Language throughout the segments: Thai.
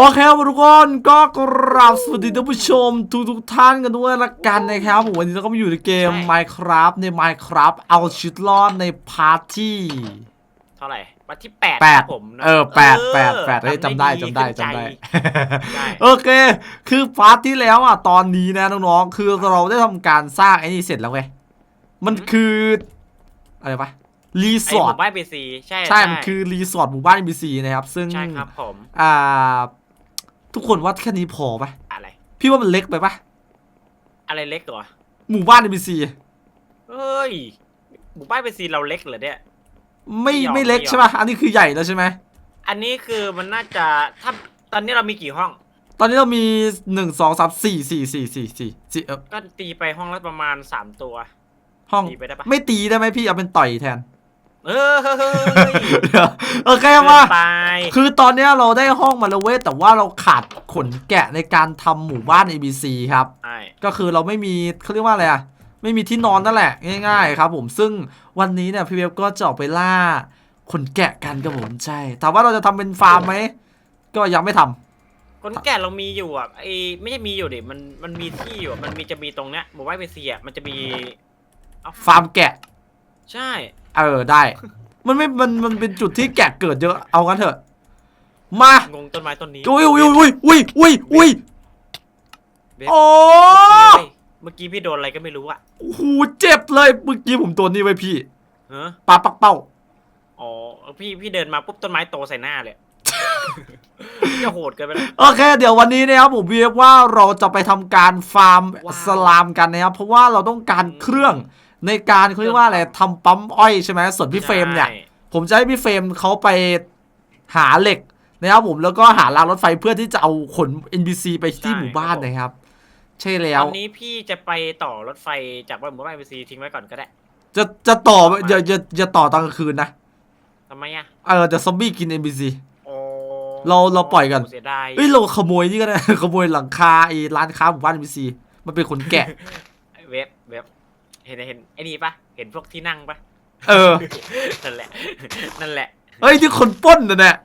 โอเคครับทุกคนก็กราบสวัสดีท่านผู้ชมทุกทุกๆท่านกันด้วยละกันนะครับผมวันนี้เราก็มาอยู่ในเกมใช่ Minecraft ใน Minecraft เอาชีวิตรอดในพาร์ทที่เท่าไหร่วันที่แปดแปดครับผมนะเออแปดแปดแปดเฮ้ยจำได้จำได้ขึ้นจำได้ได้ โอเค คือพาร์ทที่แล้วอะตอนนี้นะน้องๆคือเราได้ทำการสร้างไอ้นี่เสร็จแล้วไงมันคืออะไรปะรีสไอ้อหร์ทมู่บ้านบีซีใช่ใช่ มันคือรีสอร์ทหมู่บ้าน NPC นะครับ ซึ่งใช่ครับผม อ่า ทุกคนว่าแค่นี้พอปะอะไร พี่ว่ามันเล็กไปปะอะไรเล็กเหรอหมู่บ้าน NPC เฮ้ยหมู่บ้านบีซีเราเล็กเหรอเนี่ย ไม่ไม่ยอมไม่เล็กไม่ยอม ใช่ปะอันนี้คือใหญ่แล้วใช่ไหมอันนี้คือมันน่าจะถ้าตอนนี้เรามีกี่ห้อง ตอนนี้เรามีหนึ่งสองสามสี่สี่สี่สี่สี่สี่เออก็ตีไปห้องละประมาณสามตัว ห้องตีไปได้ปะไม่ตีได้ไหมพี่เอาเป็นต่อยแทน เออเฮ้ยเดี๋ยวโอเคเกินมาไป คือตอนเนี้ยเราได้ห้องมาแล้วเว้ยแต่ว่าเราขาดขนแกะในการทำหมู่บ้าน ABC ครับ ใช่ก็คือเราไม่มีเขาเรียกว่าอะไรอะไม่มีที่นอนนั่นแหละ ง่ายๆครับผมซึ่งวันนี้เนี่ยพี่เวฟก็จะออกไปล่าขนแกะกันครับผมใช่ถามว่าเราจะทำเป็นฟาร์มไหมก็ยังไม่ทำคนแก่เรามีอยู่อะไอ้ไม่ใช่มีอยู่ดิมันมันมีที่อยู่อะมันมีจะมีตรงเนี้ยหมู่บ้านบีซีอะมันจะมีเอฟาร์มแกะ ใช่ เออได้ มันไม่มันมันเป็นจุดที่แกะเกิดเยอะเอากันเถอะ มางงต้นไม้ต้นนี้อุ้ยอุ้ยอุ้ยอุ้ยอุ้ยอุ้ยเว็บโอ้เฮ้ยเมื่อกี้พี่โดนอะไรก็ไม่รู้อะโหเจ็บเลยเมื่อกี้ผมตัวนี้ไว้พี่เฮ้อปลาปักเป้าอ๋อพี่พี่เดินมาปุ๊บต้นไม้โตใส่หน้าเลยจะโหดเกินไปแล้วโอเค เดี๋ยววันนี้นะครับผมพี่เอฟว่าเราจะไปทำการฟาร์มว้าวสลามกันนะครับเพราะว่าเราต้องการเครื่อง ในการเขาเรียกว่าอะไรทำปั๊มอ้อยใช่ไหมส่วนพี่เฟรมเนี่ยใช่ผมจะให้พี่เฟรมเขาไปหาเหล็กนะครับผมแล้วก็หารางรถไฟเพื่อที่จะเอาขน NPC ไปที่หมู่บ้านนะครับ ใช่แล้ตวอนนี้พี่จะไปต่อรถไฟจากบ้านหมู่บ้านบีซีทิ้งไว้ก่อนก็ได้ จะจะต่ออย่าอย่าอย่าต่อตอนกลางคืนนะทำไมอะเออจะซอมบี้กิน NPC โอ้เราเราปล่อยกันเสียดายเอ้ยเราขโมยนี่ก็ได้ขโมยหลังคาไอ้ร้านค้าหมู่บ้าน NPC มันเป็นขนแกะเว็บเว็บ เห็นเห็นไอ้นี่ปะเห็นพวกที่นั่งปะเออ นั่นแหละ นั่นแหละเฮ้ยที่คนปล้นน่ะเนี่ย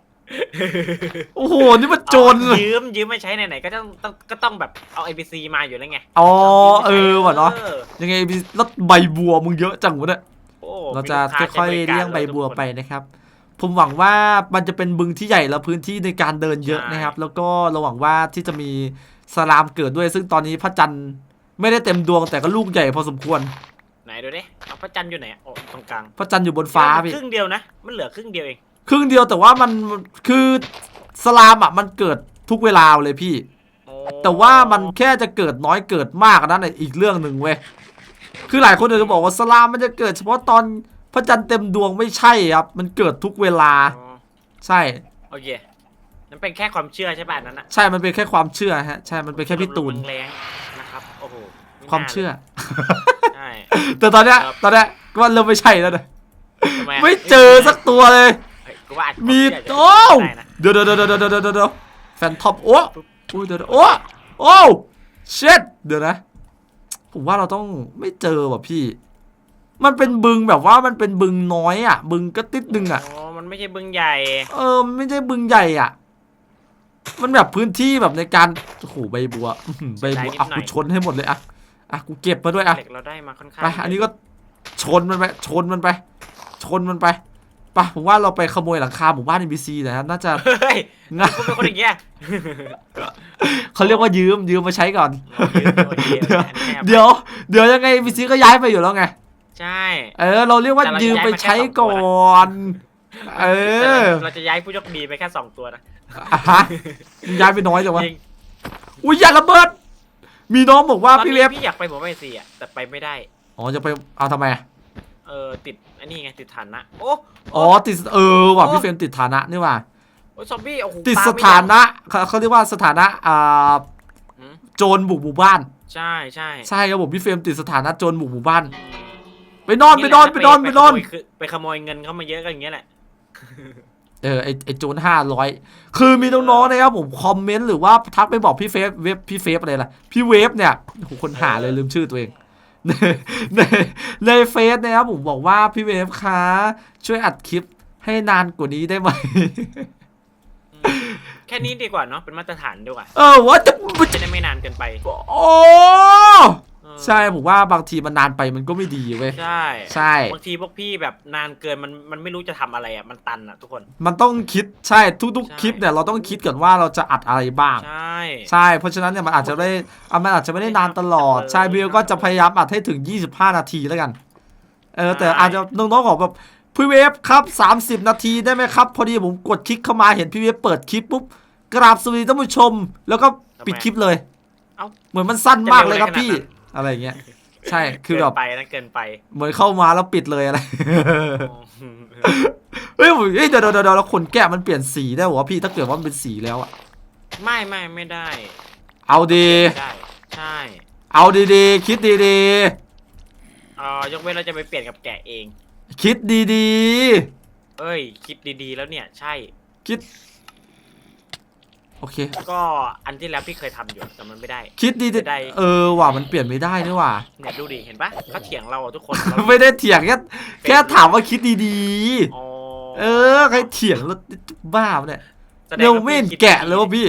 โอ้โห นี่มันโจรเอายืมยืมมาใช้ไหนๆก็ต้องต้องก็ต้องแบบเอา ABC มาอยู่แล้วไง อ๋อาเอยืมอมาใช้ว่ะเนาะออยังไงพี่แล้วใบบัวมึงเยอะจังวะเนี่ยโอ้เราจะมีลูกค่อยใช้ๆเลี้ยงใบบัวทุกคนไปนะครับ ผมหวังว่ามันจะเป็นบึงที่ใหญ่และพื้นที่ในการเดินเยอะใช่นะครับ แล้วก็เราหวังว่าที่จะมีสลามเกิดด้วย ซึ่งตอนนี้พระจันทร์ไม่ได้เต็มดวงแต่ก็ลูกใหญ่พอสมควร ไหนดูดิเอาพระจันทร์อยู่ไหนโอ้ตรงกลางพระจันทร์อยู่บนฟ้ามันพี่ครึ่งเดียวนะ มันเหลือครึ่งเดียวเอง ครึ่งเดียวแต่ว่ามันคือสลามอะมันเกิดทุกเวลาเลยพี่โอ้แต่ว่ามันแค่จะเกิดน้อยเกิดมากอันนั่นน่ะอีกเรื่องหนึ่งเว้ยคือหลายคนอาจจะบอกว่าสลามมันจะเกิดเฉพาะตอนพระจันทร์เต็มดวงไม่ใช่ครับ มันเกิดทุกเวลาอ๋อใช่โอเคนั่นเป็นแค่ความเชื่อใช่ป่ะอันนั้นอะใช่ มันเป็นแค่ความเชื่อฮะใช่ มันเป็นแค่พี่ตูนลมๆแรงๆนะครับโอ้โหไความเชื่อใช่ แต่ตอนเนี้ยครับตอนเนี้ยก็เริ่มไม่ใช่แล้วนะทำอะไม่เจอสักตัวเลย เฮ้ยกูว่าอาจจะมีความเชื่โอ้ได้นะเดี๋ยวเดี๋ยวเดี๋ยวเดี๋ยวเดี๋ยวเดี๋ยวเดี๋ยวแฟนท็อปโอ้อุ้ยเดี๋ยวเดี๋ยวโอ้โอ้เช็ดเดี๋ยวนะ ผมว่าเราต้องไม่เจอว่ะพี่ มันเป็นบึงแบบว่ามันเป็นบึงน้อยอะ บึงก็ติดนึงอะอ๋อมันไม่ใช่บึงใหญ่เออมันไม่ใช่บึงใหญ่อะ มันแบบพื้นที่แบบในการโอ้โหใบบัวอื้อหือใบบัวอะกูชนให้หมดเลยอะ อะกูเก็บมาด้วยอะเหล็กเราได้มาค่อนข้างไปอันนี้ก็ชนมันไปชนมันไป ชนมันไปไปผมว่าเราไปขโมยหลังคาหมู่บ้าน NPC นะน่าจะเฮ้ยง่ายกูเป็นคนอย่างเงี้ยเขาเรียกว่ายืมยืมมาใช้ก่อนโอเคโอเคโอเคอันนี้ให้อภัยเดี๋ยว เดี๋ยวยังไง NPC ก็ย้ายไปอยู่แล้วไง ใช่ เออ เราเรียกว่าแต่เรายืมไปย้ายมาแค่ใช้สองตัวก่อนเอแต่อเราเราจะย้ายผู้โชคดีไปแค่สองตัวนะอะฮะย้ายไปน้อยจังวะจริงอุ้ยอย่าระเบิด มีน้องบอกว่าตอนพี่นี้เวฟพี่อยากไปหมู่บ้านซีอะแต่ไปไม่ได้ อ๋อจะไปเอาทำไมอะเออติดอันนี้ไงติดฐานะ โอ้อ๋อติดเออว่ะโอ้พี่เฟรมติดฐานะนี่ว่ะโอ้ยซอมบี้โอ้โหติดปลสไม่ถายั้งนะเขาเขาเรียกว่าสถานะอ่าอืมโจรบุกหมู่บ้าน ใช่ใช่ใช่ครับผมพี่เฟรมติดสถานะโจรบุกหมู่บ้าน ไปนอนไปนอนไปนอนไปนอน ขโมยคือไปขโมยเงินเข้ามาเยอะกันอย่างเงี้ยแหละ เออไอไอโจรห้าร้อยคือมีน้องๆนะครับผมคอมเมนต์หรือว่าทักไปบอกพี่เฟฟเวฟพี่เฟฟอะไรล่ะพี่เวฟเนี่ยโอ้โหคนหาเลยลืมชื่อตัวเองในในในเฟซนะครับผมบอกว่าพี่เวฟคะช่วยอัดคลิปให้นานกว่านี้ได้ไหมแค่ค่นี้ดีกว่าเนาะเป็นมาตรฐานดีกว่า เออว่าจะจะได้ไม่นานเกินไป โอ้เออ ใช่ผมว่าบางทีมันนานไปมันก็ไม่ดีเว้ยใช่ใช่ บางทีพวกพี่แบบนานเกินมันมันไม่รู้จะทำอะไรอะมันตันอะทุกคน มันต้องคิดใช่ทุกใช่ ๆคลิปเนี่ยเราต้องคิดก่อนว่าเราจะอัดอะไรบ้าง ใช่ ใช่ เพราะฉะนั้นเนี่ยมันอาจจะได้อะมันอาจจะไม่ได้นานตลอด ใช่บิวก็จะพยายามอัดให้ถึง 25 นาทีแล้วกัน เออ แต่อาจจะน้องๆของแบบพี่เวฟครับ 30 นาทีได้ไหมครับ พอดีผมกดคลิกเข้ามาเห็นพี่เวฟเปิดคลิปปุ๊บ กราบสวัสดีท่านผู้ชม แล้วก็ปิดคลิปเลย เอ้า เหมือนมันสั้นมากเลยครับจะเร็วพี่อะไรขนาดนั้น อะไรอย่างเงี้ยใช่คือแบบเกินไปนะเกินไป เหมือนเข้ามาแล้วปิดเลยอะไรเฮ้ยผมเฮ้ยเดี๋ยวเดี๋ยวเดี๋ยวแล้วขนแกะมันเปลี่ยนสีได้เหรอวะพี่ถ้าเกิดว่ามันเป็นสีแล้วอะไม่ไม่ไม่ได้ เอาดีไม่ได้ใช่ เอาดีๆ คิดดีเอ่อยกเว้นเราจะไปเปลี่ยนกับแกะเองๆคิดดีเอ้ย คิดดีๆแล้วเนี่ย ใช่ๆคิด โอเคก็อันที่แล้วพี่เคยทำอยู่แต่มันไม่ได้ คิดดีไม่ได้ๆเออว่ะมันเปลี่ยนไม่ได้นี่ว่ะ เนี่ยดูดิเห็นปะเขาเถียงเราอะทุกคนเราไม่ได้เถียงแค่แค่ถามว่าคิดดีอ๋อๆ เออใครเถียงแล้วบ้าปะเนี่ยแสดงเร็วว่าไม่เห็นพี่คิดแกะดีเลยว่ะพี่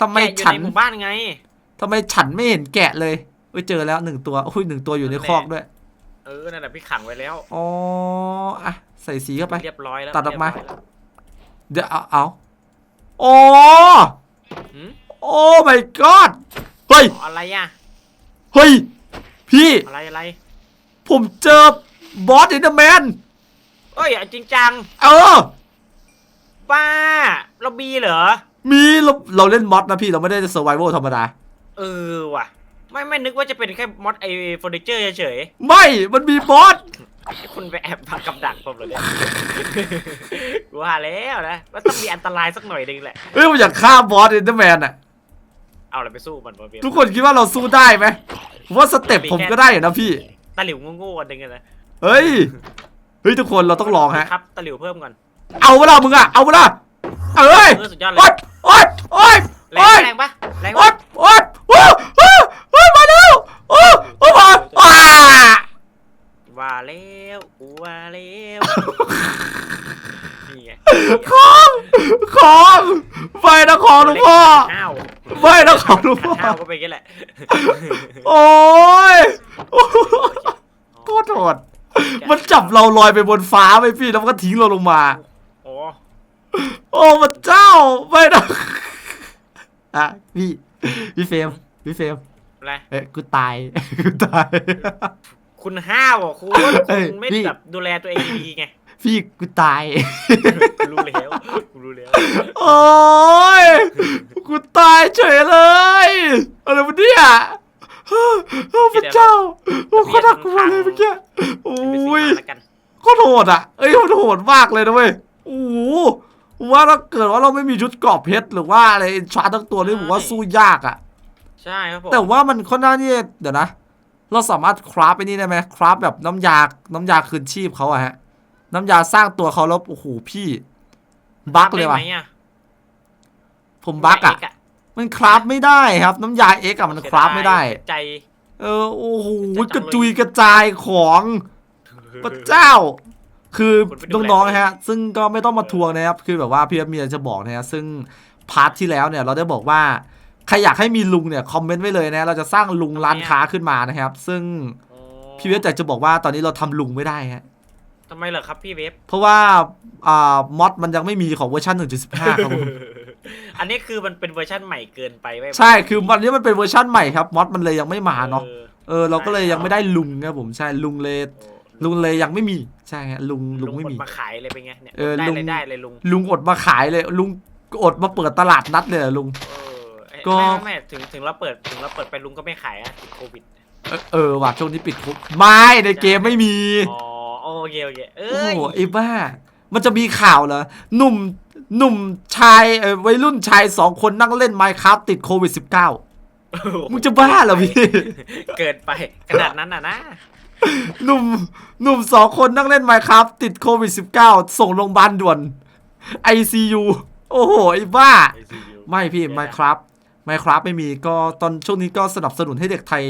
ทำไมแกะอยู่ฉันในหมู่บ้านไง ทำไมฉันไม่เห็นแกะเลยเอ้ยเจอแล้วหนึ่งตัวโอ้ยหนึ่งตัวอยู่ในคอกด้วยเออนั่นแหละพี่ขังไว้แล้วอ๋ออะใส่สีเข้าไป เรียบร้อยแล้วตัดออกมา เรียบร้ยแล้วเดี๋ยวเอาเอา โอ้หืมโอ้ my god เฮ้ย อะไรอะ เฮ้ย พี่ อะไรอะไรผมเจอบอสอินเดอร์แมน เอ้ยเอาจริงจังเออ ป้าเราบีเหรอ มีเราเราเล่นมอดนะพี่เราไม่ได้เซอร์ไวโธรรมดา เออว่ะ ไม่ไม่นึกว่าจะเป็นแค่มอดไอเฟอร์นิเจอร์เฉยไม่ มันมีบอส ๆคุณไปแอบมากับดักผมเหรอเนี่ยว่าแล้วนะว่าต้องมีอันตรายสักหน่อยหนึงแหละเฮ้ยผมอยากฆ่าบอสอินเดอร์แมนอะเอาอะไรไปสู้มันวะเบียร์ทุกคนคิดว่าเราสู้ได้ไหมผมว่าสเต็ปผมก็ได้อยู่นะพี่ ตะหลิวโง่ๆอันหนึงอะนะเฮ้ย เฮ้ยทุกคนเราต้องลองฮะ ครับตะหลิวเพิ่มก่อน เอาเวลามึงอะเอาเวลาเอ้ยเออสุดยอดเลโอ๊ยยโอ๊ยโอ๊ยแรโอ๊งยแรงปะแรงโอ๊ปะยโอ๊ยโอ๊ยโอ๊ โอ๊ยโอ๊ยมาว้าว่าแล้วกูว่าแล้วนี่ไงของของไปนะของหลวงพ่อห้าวไม่นะของหลวงพ่อห้าวก็ไปนอย่างนี้แหละโอ๊ยโอ๊ยโคตรโหดมันจับเราลอยไปบนฟ้าไปพี่แล้วมันก็ทิ้งเราลงมา โอ้โอ้พระเจ้าไม่นะอะพี่พี่เฟรมพี่เฟรม อะไรเอ้ยกูตาย กูตาย คุณห้าวอะคุณเอ้ยคุณไม่พี่ แบบดูแลตัวเองดีๆไงพี่กูตาย กูรู้แล้วกูรู้แล้วโอ้ยกูตายเฉยเลยอะไรวะเนี่ยโอ้พระเจ้าโอ้โคตรน่ากลัวเลยเมื่อกี้โอ้เป็นสีย มาแล้วกันโคตรโหดอะ เอ้ยมันโหดมากเลยนะเว้ย โอ้โหผมว่าถ้าเกิดว่าเราไม่มีชุดเกราะเพชรหรือว่าอะไรชาร์จทั้งตัวนี่ผมว่าสู้ยากอะ ใช่ครับผมแต่ว่ามันค่อนข้างที่จะเดี๋ยวนะ เราสามารถคราฟไปนี่ได้ไหมคราฟแบบน้ำยา น้ำยาคืนชีพเขาอะฮะ น้ำยาสร้างตัวเขาแล้วโอ้โหพี่ บั๊กเลยว่ะ ได้ไหมผมบั๊กอะเกมันคราฟไม่ได้ครับ น้ำยาเอ็กอะมันคราฟไม่ได้ใจ เออโอ้โหจะจังเลยกระจุยกระจายของพระเจ้า คือคุณไปดูน้องๆแลนะฮะ ซึ่งก็ไม่ต้องมาทวงนะครับ คือแบบว่าพี่มีอะไรจะบอกนะฮะซึ่งพาร์ทที่แล้วเนี่ย เราได้บอกว่า ใครอยากให้มีลุงเนี่ยคอมเมนต์ไว้เลยนะ เราจะสร้างลุงร้านค้าขึ้นมานะครับ ซึ่งโอ้พี่เวฟอยากจะบอกว่าตอนนี้เราทำลุงไม่ได้ฮะทำไมเหรอครับพี่เวฟเพราะว่าอ่ามอดมันยังไม่มีของเวอร์ชัน1.15ครับผมอันนี้คือมันเป็นเวอร์ชั่นใหม่เกินไปไว้ยใช่คือวันนี้มันเป็นเวอร์ชันใหม่ครับมอดมันเลยยังไม่มาเนาะออเออเราก็เลยยังไม่ได้ลุงครับผมใช่ลุงเลยโอ้ลุงเลยยังไม่มีใช่ฮะลุงลุงไม่อดมีมาขายเลยเป็นไงเนี่ยเออได้ลุงเลยได้เลยลุงลุงอดมาขายเลย ลุงอดมาเปิดตลาดนัดเลยเหรอลุงเออเอ้ย ก็ ไม่ไม่ไม่ถึงถึงเราเปิดถึงเราเปิดไปลุงก็ไม่ขายอะติดโควิด เออเออว่ะช่วงนี้ปิดคุกไม่ในเกมไม่มี อ๋อโอเคโอเคเอโอ้้ย โหไอ้บ้า มันจะมีข่าวเหรอ หนุ่ม หนุ่มชายเออวัยรุ่นชายสองคนนั่งเล่นไมค์ครับติดโควิด -19 มึงจะบ้าเหรอพี่ เกิดไปขนาดนั้นอะนะหนุ่ม หนุ่มสองคนนั่งเล่นไมค์ครับติดโควิด -19 ส่งโรงพยาบาลด่วน ICU โอ้โห ไอ้บ้า ไม่พี่ไมค์ครับ ไมค์ครับไม่มีก็ตอนช่วงนี้ก็สนับสนุนให้เด็กไทย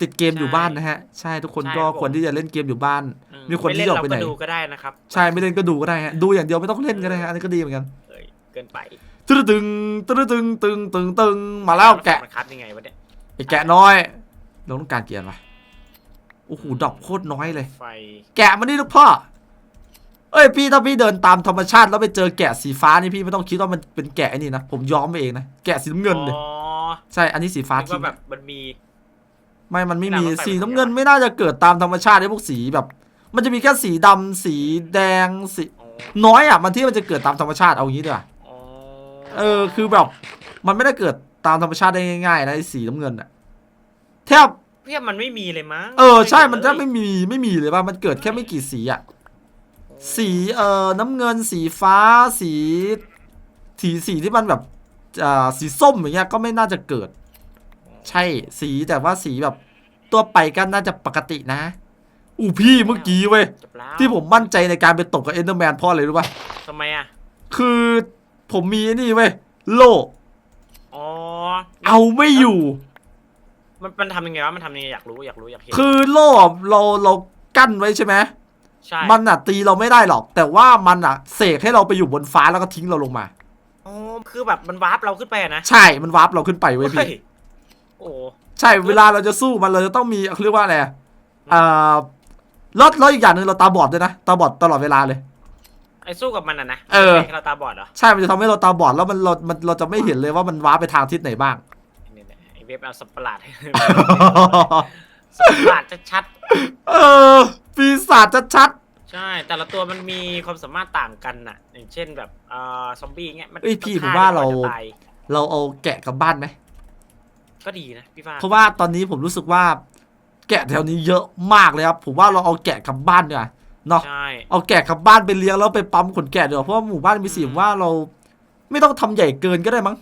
ติดเกมอยู่บ้านนะฮะ ใช่ทุกคนก็ควรที่จะเล่นเกมอยู่บ้านอืมีคนที่ไเล่ออกไปไหนเราก็ดูก็ได้นะครับใช่ไม่เล่นก็ดูก็ได้ฮะดูอย่างเดียวไม่ต้องเล่นก็ได้ฮะอันนี้ก็ดีเหมือนกันเอ้ยเกิกินไปตึ้งตึงตึ้งตึงตึงตึงตึงมาแล้วแกะมันคัดยังไงวะเนี่ยไอ้แกะน้อยเราต้องการเกียร์ปะโอ้โหดอกโคตรน้อยเลยไฟแกะมานี่ลูกพ่อ เอ้ยพี่ถ้าพี่เดินตามธรรมชาติแล้วไปเจอแกะสีฟ้านี่พี่ไม่ต้องคิดว่ามันเป็นแกะไอ้นี่นะผมย้อมไปเองนะแกะสีน้ำเงินเลยอ๋อใช่อันนี้สีฟ้านึกทิ้ว่างแบบมันมี ไม่มันไม่มีไม่น่าสีรถไฟน้ำเงินไม่น่าจะเกิดตามธรรมชาติไอ้พวกสีแบบ มันจะมีแค่สีดำสีแดงสีอ๋อน้อยอะมันที่มันจะเกิดตามธรรมชาติเอางี้ดีกว่าอ๋อเออคือแบบ มันไม่ได้เกิดตามธรรมชาติได้ง่ายๆนะไอ้สีน้ำเงินอะแทบ เพียมันไม่มีเลยมั้งเออใช่มันแทบไม่ไม่มีไม่มีเลยป่ะมันเกิดแค่ไม่กี่สีอะ สีเอ่อน้ำเงินสีฟ้าสี สีสีที่มันแบบอ่าสีส้มอย่างเงี้ยก็ไม่น่าจะเกิด ใช่สีแต่ว่าสีแบบ ตัวไปก็น่าจะปกตินะ อู้พี่เมื่อกี้เว้ย จบแล้วที่ผมมั่นใจในการไปตกกับเอนเดอร์แมนเพราะอะไรรู้ป่ะ ทำไมอะ คือผมมีไอ้นี่เว้ย โล่อ๋อ เอาไม่อยู่ มันมันทำยังไงวะ มันทำยังไงอยากรู้อยากรู้อยากเห็นคือโล่อะเราเรากั้นไว้ใช่ไหม ใช่มันอะตีเราไม่ได้หรอก แต่ว่ามันอะเสกให้เราไปอยู่บนฟ้าแล้วก็ทิ้งเราลงมา อ๋อคือแบบมันวาร์ปเราขึ้นไปอะนะใช่มันวาร์ปเราขึ้นไปเว้ยเฮ้พี่ยโอ้ ใช่เวลาเราจะสู้มันเราจะต้องมีเขาเรียกว่าอะไรอะอ่าแล้วแล้วอีกอย่างหนึ่งเราตาบอดด้วยนะตาบอดตลอดเวลาเลย ไอ้สู้กับมันอะนะเออแค่เราตาบอดเหรอใช่ มันจะทำให้เราตาบอดแล้วมันเรามันเราจะไม่เห็นเลยว่ามันวาร์ปไปทางทิศไหนบ้าง นี่แหละไอ้เว็บเอาสับประหลาดให้ สับประหลาดชัดเออปี ศาจชัดๆใช่ แต่ละตัวมันมีความสามารถต่างกันน่ะ อย่างเช่นแบบเอ่อซอมบี้เงี้ยมันเอ้ยพี่นผมว่าเราฆ่ได้ก่อนจะตยๆเราเอาแกะกลับบ้านไหม ก็ดีนะพี่ฟ้าเพราะว่าตอนนี้ผมรู้สึกว่า แกะแถวนี้เยอะมากเลยครับ ผมว่าเราเอาแกะกลับบ้านดีกว่าเนาะ ใช่ เอาแกะกลับบ้านไปเลี้ยงแล้วไปปั๊มขนแกะเดี๋ยวาเพราะว่าหมู่บ้านมีสีอืม ผมว่าเรา ไม่ต้องทำใหญ่เกินก็ได้มั้ง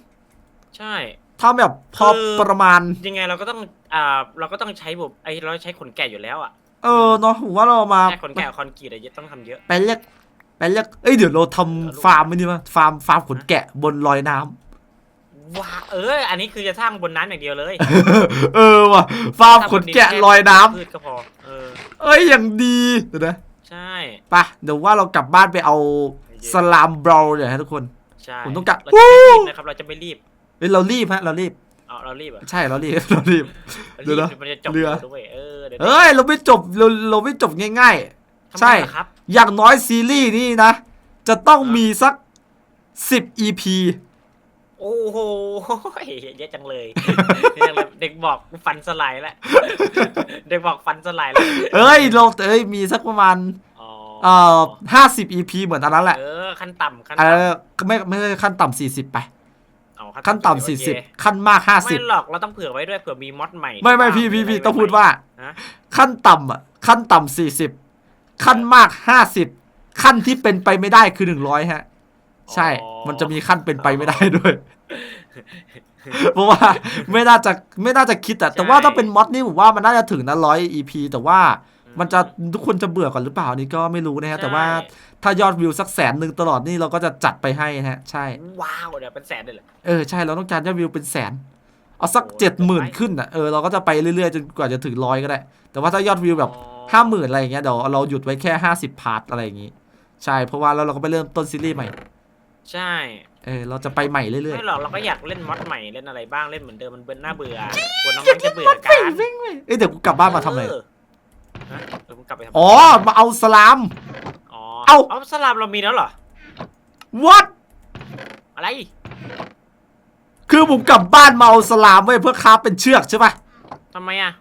ใช่ ทำแบบพอคือ ประมาณ ยังไงเราก็ต้องอ่าเราก็ต้องใช้แบบไอ้เราใช้ขนแกะอยู่แล้วอะ เออเนาะผมว่าเรามา แค่ขนแกะกับคอนกรีตอะต้องทำเยอะ ไปเรียกไปเรียกเอ้ยเดี๋ยวเราทำฟาร์มไม่ดีมั้ยฟาร์มฟาร์มขนแกะบนลอยน้ำ ว้าเออ อันนี้คือจะสร้างบนน้ำอย่างเดียวเลยเออว่ะฟาร์มขนแกะลอยน้ำพืชก็พอ เออ เอ้ยอย่างดีเดี๋ยวนะใช่ ไปเดี๋ยวว่าเรากลับบ้านไปเอาสลามบราวน์เดี๋ยวให้ทุกคน ใช่ผมต้องการเราจะไม่รีบนะครับ เราจะไม่รีบ เฮ้ยเรารีบฮะเรารีบ เอาเรารีบเหรอะใช่เรารีบเรารีบเดี๋ยวนะมันจะจบเรือด้วยเออเดี๋ยวเอ้ยเราไม่จบเราเราไม่จบง่ายทำไมใช่ล่ะครับๆอย่างน้อยซีรีส์นี่นะ จะต้องมีสัก10 EP โอ้โหเยอะจังเลยเยอะจังเลยเด็กบอกฟันสลายแล้วเด็กบอกฟันสลายแล้วเอ้ยเราเอ้ยมีสักประมาณอ๋อเอ่อห้าสิบ EP เหมือนอันนั้นแหละเออขั้นต่ำขั้นเอต่ำอไม่ไม่ใช่ขั้นต่ำสี่สิบไป เอาขั้นต่ำสี่โอเคสิบขั้นมากห้าสิไม่บหรอกเราต้องเผื่อไว้ด้วยเผื่อมีมอดใหม่ ไม่ไม่หรืพี่เปล่พี่พี่ะไรต้องพูดว่าฮะขั้นต่ำอะขั้นต่ำสี่สิบขั้นมากห้าสิบขั้นที่เป็นไปไม่ได้คือหนึ่งร้อยฮะ ใช่ มันจะมีขั้นเป็นไปไม่ได้ด้วย เพราะว่าไม่น่าจะไม่น่าจะคิดอะแต่ว่าถ้าเป็นมอดนี่ผมว่ามันน่าจะถึงนะร้อย EP แต่ว่า มันจะทุกคนจะเบื่อก่อนหรือเปล่าอันนี่ก็ไม่รู้นะฮะ แต่ว่าถ้ายอดวิวสักแสนหนึ่งตลอดนี่เราก็จะจัดไปให้นะฮะ ใช่ ว้าวเดี๋ยวเป็นแสนเลยเหรอเออใช่เราต้องการยอดวิวเป็นแสน เอาสักโอ้เจ็ดหมื่นเกินไปขึ้นอะเออเราก็จะไปเรื่อยๆจนกว่าจะถึงร้อยก็ได้ แต่ว่าถ้ายอดวิวแบบอ๋อห้าหมื่นอะไรอย่างเงี้ยเดี๋ยวเราหยุดไว้แค่ห้าสิบพาร์ทอะไรอย่างงี้ ใช่เพราะว่าแล้วเราก็ไปเริ่มต้นซีรีส์ใหม่ ใช่เออเราจะไปใหม่เรื่อยไม่หรอกเราก็อยากเล่นมอดใหม่เล่นอะไรบ้างเล่นเหมือนเดิมมันเบื่อหน้าเบื่อกลัวน้องๆจะเบื่อกันๆเอ้ยเดี๋ยวกูกลับบ้านมาทำอะไรเออ ฮะเออมึงกลับไปทำไมอ๋อ มาเอาสลาม อ๋อเอ้า เอาสลับเรามีแล้วเหรอ what อะไร คือผมกลับบ้านมาเอาสลามไว้เพื่อคราฟเป็นเชือกใช่ปะทำไมอะ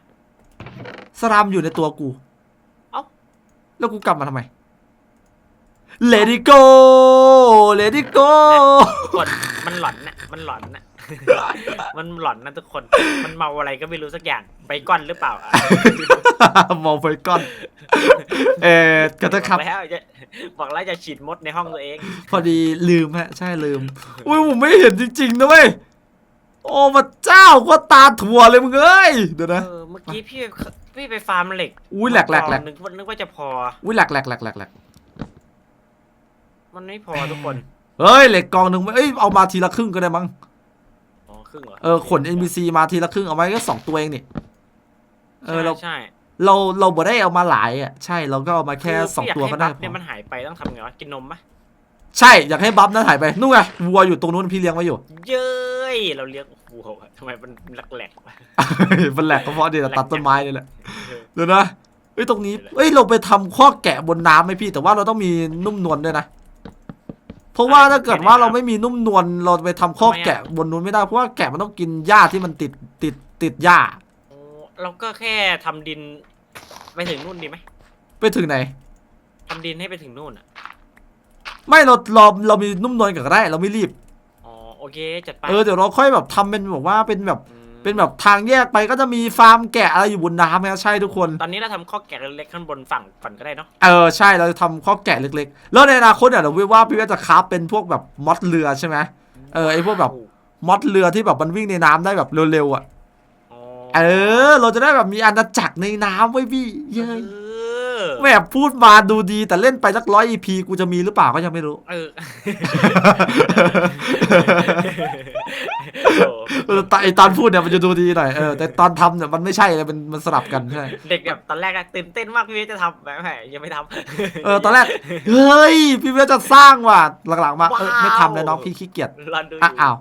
สลามอยู่ในตัวกูเอ้า แล้วกูกลับมาทำไม Let it go Let it go ทุกคนมันหลอนนะมันหลอนนะ มันหลอนนะทุกคน มันเมาอะไรก็ไม่รู้สักอย่างไปก้อนหรือเปล่าอะมองไปก่อน เออกระทะครับอกแล้วจะบอกแล้วจะฉีดมดในห้องตัวเอง พอดีลืมฮะ ใช่ลืม อุ้ยผมไม่เห็นจริงๆนะเว้ย โอ้พระเจ้าก็ตาถั่วเลยมึงเอ้ย เดี๋ยวนะ เออเมื่อกี้พี่พี่ไปฟาร์มเหล็กอุ้ยแหลกแหลกแหลก นึกว่านึกว่าจะพอ อุ้ยแหลกแหลกแหลกแหลกแหลกมันไม่พอทุกคน เฮ้ยเหล็กกองหนึ่งเอ้ยเอามาทีละครึ่งก็ได้มั้งอ๋อ ครึ่งเหรอเออขน NPC มาทีละครึ่งเอาไว้ก็สองตัวเองนี่เออเราใช่เราเราบ่ได้เอามาหลายอะใช่เราก็เอามาแค่คืสองพี่ยาตัวให้ก็ได้บัฟเนี่ยพอมันหายไปต้องทำไงวะกินนมปะใช่อยากให้บัฟนั้นหายไปนู่นไงวัวอยู่ตรงนู้นพี่เลี้ยงไว้อยู่ เย้ยเราเลี้ยงวัวทำไมมันลักแหลกวะมันแหลกก็เพราะเดี๋ยวตัดต้นไม้นี่แหละเออเดี๋ยวนะเอ้ยตรงนี้เอ้ยเราไปทำข้อแกะบนน้ำไหมพี่แต่ว่าเราต้องมีนุ่มนวลด้วยนะ เพราะว่าถ้าเกิดว่าเราไม่มีนุ่มนวลเราไปทำข้อแกะบนนู้นไม่ได้เพราะว่าแกะมันต้องกินหญ้าที่มันติดติดติดหญ้า โอ้เราก็แค่ทำดิน ไปถึงนู่นดีไหมไปถึงไหน ทำดินให้ไปถึงนู่นอะ ไม่เราเราเรามีนุ่มนวลกันก็ได้ เราไม่รีบ อ๋อ โอเค จัดไปเออเดี๋ยวเราค่อยแบบทำเป็นแบบว่าเป็นแบบม เป็นแบบทางแยกไปก็จะมีฟาร์มแกะอะไรอยู่บนน้ำนะใช่ทุกคน ตอนนี้เราทำข้อแกะเล็กๆข้างบนฝั่งฝันก็ได้เนาะเออใช่เราจะทำข้อแกะเล็กๆ แล้วในอนาคตเนี่ยเราวิว่าพี่ว่าจะคราฟเป็นพวกแบบมอดเรือใช่ไหมเออไอ้พวกแบบมอดเรือที่แบบมันวิ่งในน้ำได้แบบเร็วๆอะอ๋อเออ เราจะได้แบบมีอาณาจักรในน้ำไว้ยพี่เย้ยเออ แม่พูดมาดูดีแต่เล่นไปสักร้อย EP กูจะมีหรือเปล่าก็ยังไม่รู้ เออโอ้เออแต่ไอตอนพูดเนี่ยมันจะดูดีหน่อยเออแต่ตอนทำเนี่ยมันไม่ใช่เลยมันมันสลับกันใช่เด็กแบบตอนแรกอะตื่นเต้นมากพี่เวทจะทำแหมแหมยังไม่ทำ เออตอนแรกเฮ้ยพี่เวทจะสร้างว่ะหลังๆมาเออไม่ทำเลยน้องพี่ขี้เกียจรอดูอะอ้าว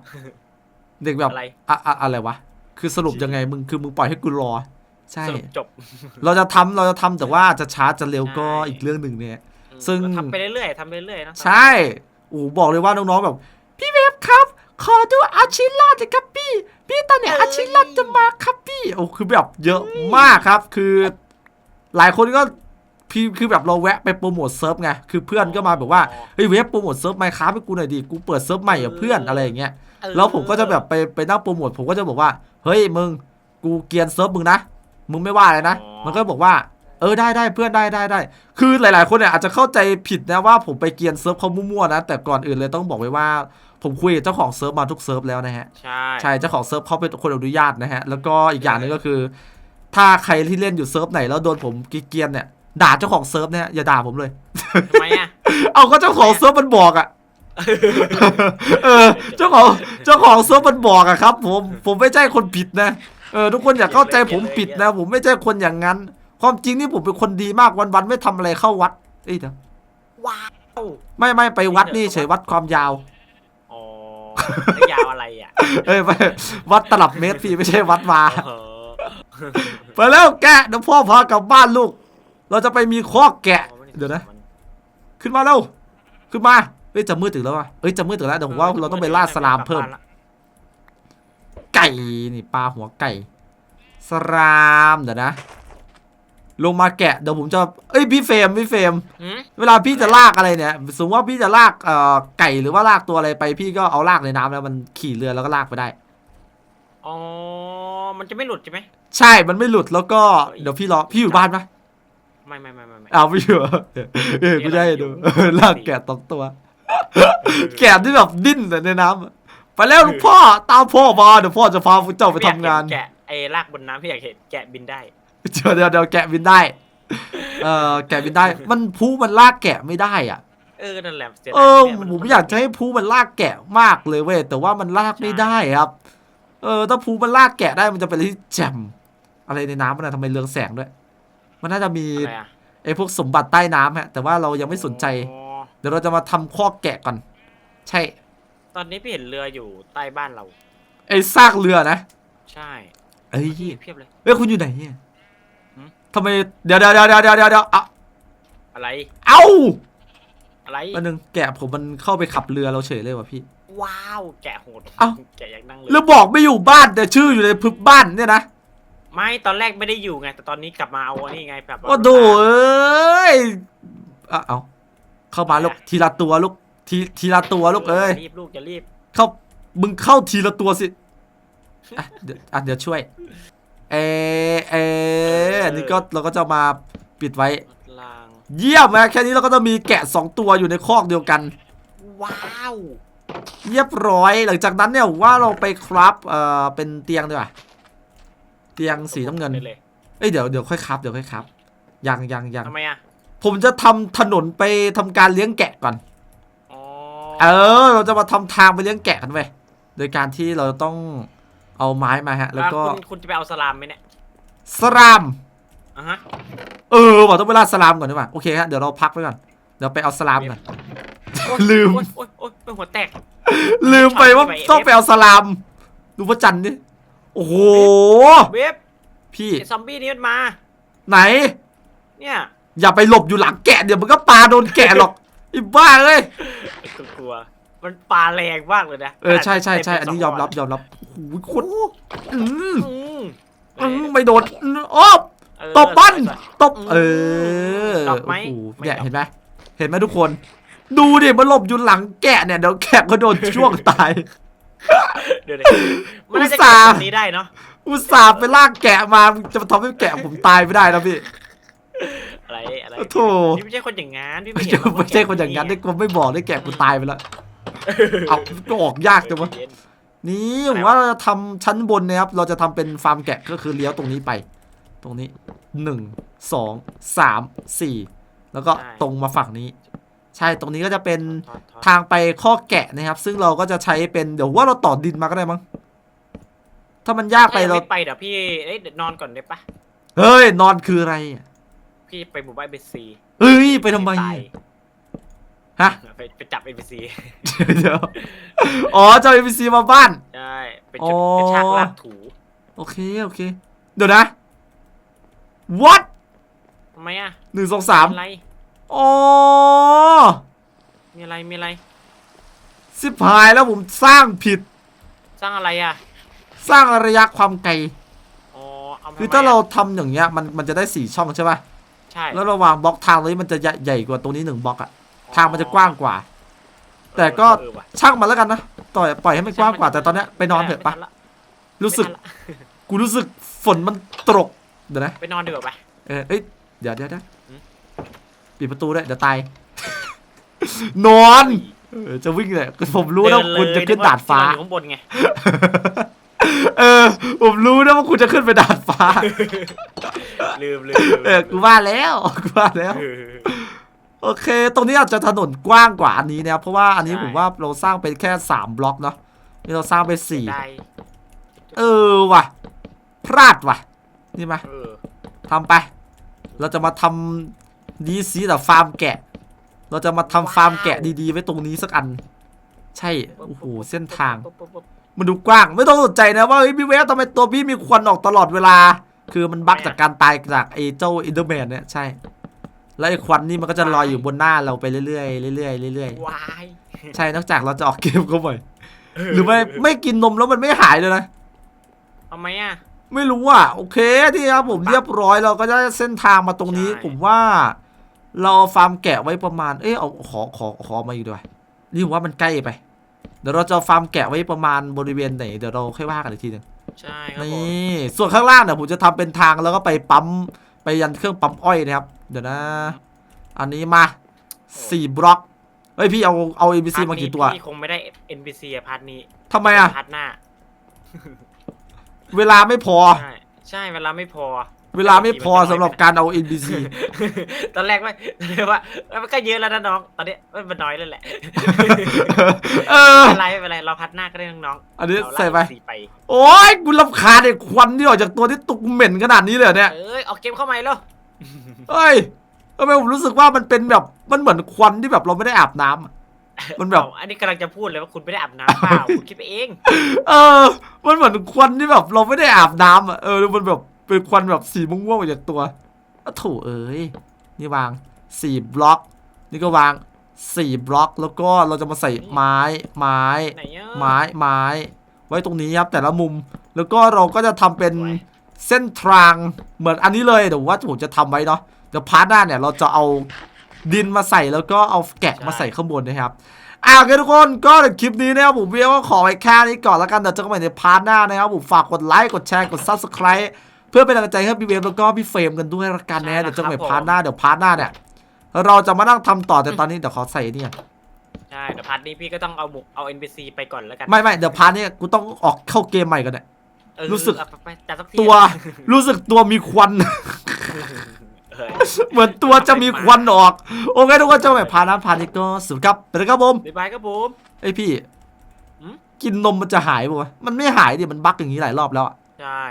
เด็กแบบอะไร อะอะอะไรวะคือสรุปยังไงมึงคือมึงปล่อยให้กูรอ ใช่ สรุปจบเราจะทำเราจะทำแต่ว่าจะช้าจะเร็วก็ใช่อีกเรื่องหนึ่งเนี่ย ซึ่งก็ทำไปเรื่อยๆทำไปเรื่อยๆนะใช่โอ้บอกเลยว่าน้องๆแบบ พี่เวฟครับ ขอดูอาชิล่าจะครับพี่ พี่ตอนไหนอาชิล่าจะมาครับพี่โอ้คือแบบเยอะมากครับ คือ หลายคนก็พี่คือแบบเราแวะไปโปรโมทเซิร์ฟไงคือเพื่อนก็มาแบบว่าเฮ้ยเวฟโปรโมทเซิร์ฟไมค้าให้กูหน่อยดิกูเปิดเซิร์ฟใหม่อะเพื่อนอะไรอย่างเงี้ย เออแล้วผมก็จะแบบไปไปนั่งโปรโมทผมก็จะบอกว่า เฮ้ยมึงกูเกรียนเซิร์ฟมึงนะ มึงไม่ว่าอะไรนะ มันก็บอกว่า เออได้ได้เพื่อนได้ได้ได้ คือหลาย ๆ คนเนี่ยอาจจะเข้าใจผิดนะว่าผมไปเกรียนเซิร์ฟเขามั่วๆนะ แต่ก่อนอื่นเลยต้องบอกไว้ว่า ผมคุยกับเจ้าของเซิร์ฟมาทุกเซิร์ฟแล้วนะฮะ ใช่ ใช่ เจ้าของเซิร์ฟเขาเป็นคนอนุญาตนะฮะ แล้วก็อีกอย่างหนึงก็คือ ถ้าใครที่เล่นอยู่เซิร์ฟไหนแล้วโดนผมเกรียนเนี่ย ด่าเจ้าของเซิร์ฟเนี่ยอย่าด่าผมเลยทำไมอะ เอาก็เจ้าของเซิร์ฟมันบอกอะเออเจ้าของเจ้าของเซิร์ฟมันบอกอะครับ ผมผมไม่ใช่คนผิดนะ เออทุกคนอย่าเข้าใจผมผิดนะผมไม่ใช่คนอย่างนั้น ความจริงนี่ผมเป็นคนดีมากวันๆไม่ทำอะไรเข้าวัดเอ้ยเดี๋ยวว้าวไม่ไม่ไปวัดนี่เฉยวัดความยาวอ๋อแล้วยาวอะไรอะเอ้ยไม่วัดตลับเมตรพี่ไม่ใช่วัดมาเออไปแล้วแกะเดี๋ยวพ่อพากลับบ้านลูก เราจะไปมีข้อแกะ เดี๋ยวนะ ขึ้นมาเร็วขึ้นมาเอ้ยจะมืดถึงแล้ววะเอ้ยจะมืดถึงแล้วเดี๋ยวผมว่าเราต้องไปล่าสลามเพิ่ม ไก่นี่ปลาหัวไก่สลามเดี๋ยวนะ ลงมาแกะเดี๋ยวผมจะเอ้ยพี่เฟรมพี่เฟรมหืมเวลาพี่จะลากอะไรเนี่ยสมมติว่าพี่จะลากเอ่อไก่หรือว่าลากตัวอะไรไป พี่ก็เอาลากในน้ำแล้วมันขี่เรือแล้วก็ลากไปได้ อ๋อ มันจะไม่หลุดใช่ไหม ใช่มันไม่หลุดแล้วก็เดี๋ยวพี่รอพี่อยู่บ้านปะไม่ไม่ไม่ไม่ไม่ อ้าวไม่อยู่เหรอเออกูจะให้ดูเออลากแกะตองตัว แกะที่แบบดิ้นแต่ในน้ำอะ ไปแล้วลูกพ่อตามพ่อมาเดี๋ยวพ่อจะพาพวกเจ้าไปทำงานม่อยกเห็แกะไอ้ลากบนน้ำพี่อยากเห็นแกะบินได้เดี๋ยวเดี๋ยวเดี๋ยวแกะบินได้เออแกะบินได้ มันพูมันลากแกะไม่ได้อะ เออนั่นแหละสียดายเออแกะนผมอยากจะให้พูมันลากแกะมากเลยเว้ยแต่ว่ามันลากไม่ได้ครับ เออถ้าพูมันลากแกะได้มันจะเป็นอะไรที่แจ่มอะไรในน้ำมันนะทำไมเรืองแสงด้วย มันน่าจะมีอะไรอะไอ้พวกสมบัติใต้น้ำฮะแต่ว่าเรายังไม่สนใจ อ๋อเดี๋ยวเราจะมาทำข้อแกะก่อน ใช่ ตอนนี้พี่เห็นเรืออยู่ใต้บ้านเรา ไอ้ซากเรือนะใช่เอ้ยเพียบเลย เอ้ยคุณอยู่ไหนเนี่ยหืม ทำไมเดี๋ยวเดี๋ยวเดี๋ยวเดี๋ยวเดี๋ยวเดี๋ยวอะอะไรเอ้าอะไรอันนึงแกะผมมันเข้าไปขับเรือเราเฉยเลยว่ะพี่ ว้าวแกะโหดเอ้า แกะอยากนั่งเลยแล้วบอกไม่อยู่บ้านแต่ชื่ออยู่ในพึบบ้านเนี่ยนะไม่ตอนแรกไม่ได้อยู่ไง แต่ตอนนี้กลับมาเอาอันนี่ไงแบบโอ้โดเอ้ยอะเอาเข้ามาลูกทีละตัวลูก ทีทีละตัวลูกเอ้ยรีบลูกจะรีบเข้ามึงเข้าทีละตัวสิอะเดี๋ยวอะเดี๋ยวช่วย เอเออันนี้ก็เราก็จะมาปิดไว้ ลางเยี่ยมนะแค่นี้เราก็จะมีแกะสองตัวอยู่ในคอกเดียวกัน ว้าวเรียบร้อยหลังจากนั้นเนี่ยว่าเราไปครับเอ่อเป็นเตียงดีกว่าเตียงสีน้ำเงินได้เลยเอ้ยเดี๋ยวเดี๋ยวค่อยครับเดี๋ยวค่อยครับยังยังยังทำไมอะผมจะทำถนนไปทำการเลี้ยงแกะก่อนอ๋อ เออ เราจะมาทำทางไปเลี้ยงแกะกันไปโดยการที่เราต้องเอาไม้มาฮะ แล้วก็อะคุณคุณจะไปเอาสลามไหมเนี่ยสลามอะฮะเออว่าต้องไปล่าสลามก่อนดีกว่าโอเคฮะเดี๋ยวเราพักไว้ก่อนเดี๋ยวไปเอาสลามก่อนโอ๊ยลืมโอ๊ยโอ๊ยโอ๊ยโอ๊ยหัวแตก ลืมไปว่าช็อตที่ไปต้องไปเอาสลาม ดูพระจันทร์ดิโอ้โหเว็บพี่ไอ้ซอมบี้นี่มันมา ไหน เนี่ย อย่าไปหลบอยู่หลังแกะเดี๋ยวมันก็ปาโดนแกะหรอกไอีบ้าเลยกลัวๆมันปลาแรงมากเลยนะเออใช่ใช่ใช่เต็อันนี้สงยอมรับหลยอมรับโอ้โหโคนอืมอืมอืมไม่โดนอืมโอ้เออตบมันสวยตบอืมเออดอกไหมโอ้โหไม่เนี่ยดอกเห็นไหมเห็นไหมทุกคน ดูดิมันหลบอยู่หลังแกะเนี่ยเดี๋ยวแกะก็โดนช่วงตายๆเดี๋ยวๆมันน่าจะอุตส่าเก็บห์ตรงนี้ได้เนาะ อุตส่าห์ไปลากแกะมามึงจะมาทำให้แกะผมตายไม่ได้นะพี่ อะไรอะไรโอ้โถพี่ไม่ใช่คนอย่างงั้นพี่ไม่ไม่เห็นใช่หรอกไม่ใช่คนอย่างนั้นได้กูไม่บอกได้แกะกูตายไปแล้วเอาก็ออกยากจังวะเย็นนี่ผมว่าเราจะทำชั้นบนนะครับ เราจะทำเป็นฟาร์มแกะก็คือเลี้ยวตรงนี้ไป ตรงนี้หนึ่งสองสามสี่แล้วก็ตรงมาฝั่งนี้ ใช่ตรงนี้ก็จะเป็นถอดถอดทางไปข้อแกะนะครับ ซึ่งเราก็จะใช้เป็นเดี๋ยวว่าเราต่อดินมาก็ได้มั้งถ้ามันยากไปถ้ายังเรา ไม่ไปเดี๋ยวพี่เอ้ยเดี๋ยวนอนก่อนได้ปะเฮ้ยนอนคืออะไรอะ พี่ไปหมู่บ้านเบซีเฮ้ยไปทำไม ตายฮะ ไปไปจับเอซีเดี๋ยวอ๋อเจ้าเอ็มซีมาบ้าน ใช่เป็นจุดอ๋อเป็นฉากลากถูโอเค โอเค เดี๋ยวนะ what ทำไมอะหนึ่งสองสามอะไรอ๋อมีอะไรมีอะไร สิบหายแล้วผมสร้างผิด สร้างอะไรอะสร้างระยะความไกล อ๋อเอามคือทำไมถ้าเราะทำอย่างเงี้ยมันมันจะได้สี่ช่องใช่ป่ะ ใช่ แล้วเราวางบล็อกทางเลยมันจะใหญ่ใหญ่กว่าตรงนี้หนึ่งบล็อกอะทางมันจะกว้างกว่า แต่ก็เออว่ะช่างมันแล้วกันนะต่อยปล่อยให้มันกว้างกว่าแต่ตอนเนี้ยไปนอนเถอะปะไม่ทันละรู้สึก ไม่ทันละกูรู้สึกฝนมันตกเดี๋ยวนะไปนอนดีกว่าปะ เออเอ้ยเดี๋ยวเดี๋ยวเดี๋ยวหืม ปิดประตูด้วยเดี๋ยวตาย นอนเออจะวิ่งเลยคือผมรู้นะเดิคุณจะขึ้นดาดฟ้าที่เรอยู่ข้างบนไง เออ ผมรู้นะว่าคุณจะขึ้นไปดาดฟ้า ลืมลืมลืมเออ กูว่าแล้ว กูว่าแล้วเออโอเค ตรงนี้อาจจะถนนกว้างกว่าอันนี้นะครับ เพราะว่าอันนี้ใช่ผมว่าเราสร้างเป็นแค่สามบล็อกเนาะ นี่เราสร้างไปสี่ ได้เออว่ะ พลาดว่ะ นี่มาเออทำไป เราจะมาทำดีซีแต่ฟาร์มแกะ เราจะมาทำฟาร์มแกะดีๆ ไว้ตรงนี้สักอัน ใช่ โอ้โห เส้นทาง ปุ๊บปุ๊บปุ๊บ มันดูกว้าง ไม่ต้องสนใจนะว่าเฮ้ยพี่เวฟทำไมตัวพี่มีควันออกตลอดเวลา คือมันบั๊กจากการตายจากไอ้เจ้าอินเดอร์แมนเนี่ยใช่ แล้วไอ้ควันนี่มันก็จะลอยอยู่บนหน้าเราไปเรื่อยๆเรื่อยๆเรื่อยวายๆใช่นอกจากเราจะออกเกมก็ไม่หรือไม่ไม่กินนมแล้วมันไม่หายเลยนะทำไมอะ ไม่รู้อะโอเคที่ครับผมเรียบร้อยเราก็ได้เส้นทางมาตรงนี้ ใช่ ผมว่า เราเอาฟาร์มแกะไว้ประมาณ เอ้ยเอาขอขอขอมาอยู่ด้วยนี่ผมว่ามันใกล้ไป เดี๋ยวเราจะเอาฟาร์มแกะไว้ประมาณบริเวณไหนเดี๋ยวเราค่อยว่ากันอีกทีหนึงใช่ครับนผมี่ส่วนข้างล่างเนี่ยผมจะทำเป็นทางแล้วก็ไปปั๊มไปยันเครื่องปั๊มอ้อยนะครับ เดี๋ยวนะ อันนี้มาสี่บล็อกเฮ้ยพี่เอาเอา ABC มากี่ตัวพี่คงไม่ได้ NPC อะพาร์ทนี้ทำไมอะพาร์ทหน้าเวลาไม่พอ ใช่ใช่เวลาไม่พอ เวลาไม่พอสำหรับการเอา NPC ตตอนแรกว่าตอนแรกว่ามันก็เยอะแล้วนะน้อง ตอนนี้มันน้อยแล้วแหละเออ ไม่เป็นไรไม่เป็นไรเราพัดหน้าก็ได้น้องๆอันนี้เราลาก ใส่ไปสีไป โอ้ยกูรำคาญไอ้ควันที่ออกจากตัวที่ตุกเหม็นขนาดนี้เลยเหรอเนี่ย เอ้ย ออกเกมเข้าใหม่แล้วเฮ้ยทำไมผมรู้สึกว่ามันเป็นแบบมันเหมือนควันที่แบบเราไม่ได้อาบน้ำอะมันแบบอันนี้กำลังจะพูดเลยว่าคุณไม่ได้อาบน้ำเปล่า คุณคิดไปเอง เออ มันเหมือนควันที่แบบเราไม่ได้อาบน้ำอะ เออ มันแบบ เป็นควันแบบสีม่วงๆออกจากตัวอ้าวโถูเอ้ยนี่วางสี่บล็อก นี่ก็วางสี่บล็อกแล้วก็เราจะมาใส่ไม้ไม้ ไหนเนอะไม้ไม้ ไว้ตรงนี้ครับแต่ละมุม แล้วก็เราก็จะทำเป็นสวยเส้นทางเหมือนอันนี้เลยเดี๋ยวว่าผมจะทำไว้เนาะเดี๋ยวพาร์ทหน้าเนี่ยเราจะเอาดินมาใส่แล้วก็เอาแกะมาใส่ข้างบนนะครับอ่าโอเคทุกคนก็ในคลิปนี้นะครับผมเพียงก็ขอไว้แค่นี้ก่อนแล้วกันเดี๋ยวเจอกันใหม่ในพาร์ทหน้านะครับผมฝากกดไลค์กดแชร์กด subscribe เพื่อเป็นกำลังใจให้พี่เวฟแล้วก็พี่เฟรมกันด้วยละกันนะเดี๋ยวเจอกันใหม่พาร์ทหน้าเดี๋ยวพาร์ทหน้าเนี่ยเราจะมานั่งทำต่อแต่ตอนนี้เดี๋ยวขอใส่นี่ก่อนใช่เดี๋ยวพาร์ทนี้พี่ก็ต้องเอาหมุกเอา NPC ไปก่อนแล้วกันไม่ไม่เดี๋ยวพาร์ทนี้กูต้องออกเข้าเกมใหม่ก่อนเนี่ยเออรู้สึกเอาไปไปจัดสักทีตัวรู้สึกตัวมีควันเฮ้ยเหมือนตัวจะมีควันออก โอเคทุกคนเจอกันใหม่พาร์ทหน้าพาร์ทนี้ก็สวัสดีครับไปแล้วครับผมบ๊ายบายครับผมไอยพี่หืมกินนมมันจะหายป่ะวะมันไม่หายดิมันบั๊กอย่างนี้หลายรอบแล้วอะใช่